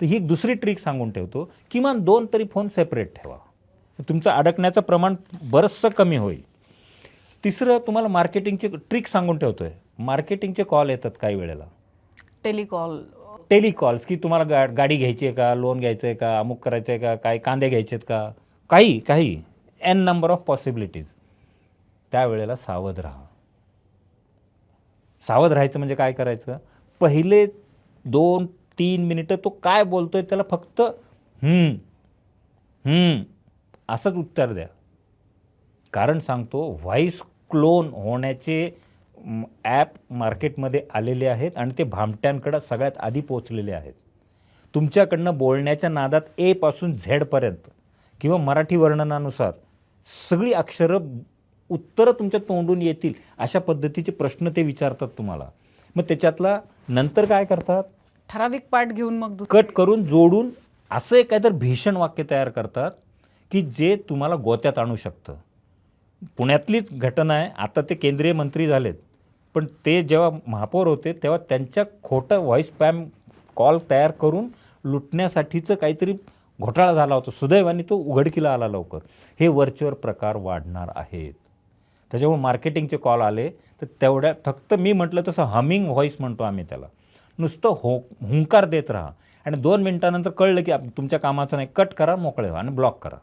तर ही एक दुसरी ट्रिक सांगून ठेवतो. किमान दोन तरी फोन सेपरेट ठेवा. तुमचं अडकण्याचं प्रमाण बरंचसं कमी होईल. तिसरं तुम्हाला मार्केटिंगचे ट्रिक सांगून ठेवतोय. मार्केटिंगचे कॉल येतात काही वेळेला. टेलिकॉल टेलिकॉल्स की तुम्हाला गा गाडी घ्यायची आहे का लोन घ्यायचं आहे का अमुक करायचं आहे का काय कांदे घ्यायचे आहेत का? काही काही. एन नंबर ऑफ पॉसिबिलिटीज त्यावेळेला सावध राहा. सावध राहायचं म्हणजे काय करायचं? पहिले दोन तीन मिनिटं तो काय बोलतोय त्याला फक्त असंच उत्तर द्या. कारण सांगतो व्हॉइस क्लोन होण्याचे ॲप मार्केटमध्ये आलेले आहेत आणि ते भामट्यांकडं सगळ्यात आधी पोचलेले आहेत. तुमच्याकडनं बोलण्याच्या नादात ए पासून झेडपर्यंत किंवा मराठी वर्णनानुसार सगळी अक्षरं उत्तरं तुमच्या तोंडून येतील अशा पद्धतीचे प्रश्न ते विचारतात तुम्हाला. मग त्याच्यातला नंतर काय करतात? ठराविक पाठ घेऊन मग कट करून जोडून असं एक काहीतरी भीषण वाक्य तयार करतात की जे तुम्हाला गोत्यात आणू शकतं. पुण्यातलीच घटना आहे. आता ते केंद्रीय मंत्री झालेत. पण ते जेव्हा महापौर होते तेव्हा त्यांच्या खोटं व्हॉइस पॅम कॉल तयार करून लुटण्यासाठीचं काहीतरी घोटाळा झाला होता. सुदैवाने तो उघडकीला आला लवकर. हे वरचेवर प्रकार वाढणार आहेत. त्याच्यामुळे मार्केटिंगचे कॉल आले. तर तेवढ्या फक्त मी म्हटलं तसं हमिंग व्हॉइस म्हणतो आम्ही त्याला. नुसतं हो हुंकार देत राहा. आणि दोन मिनटानंतर कळलं की तुमच्या कामाचं नाही कट करा मोकळे व्हा आणि ब्लॉक करा.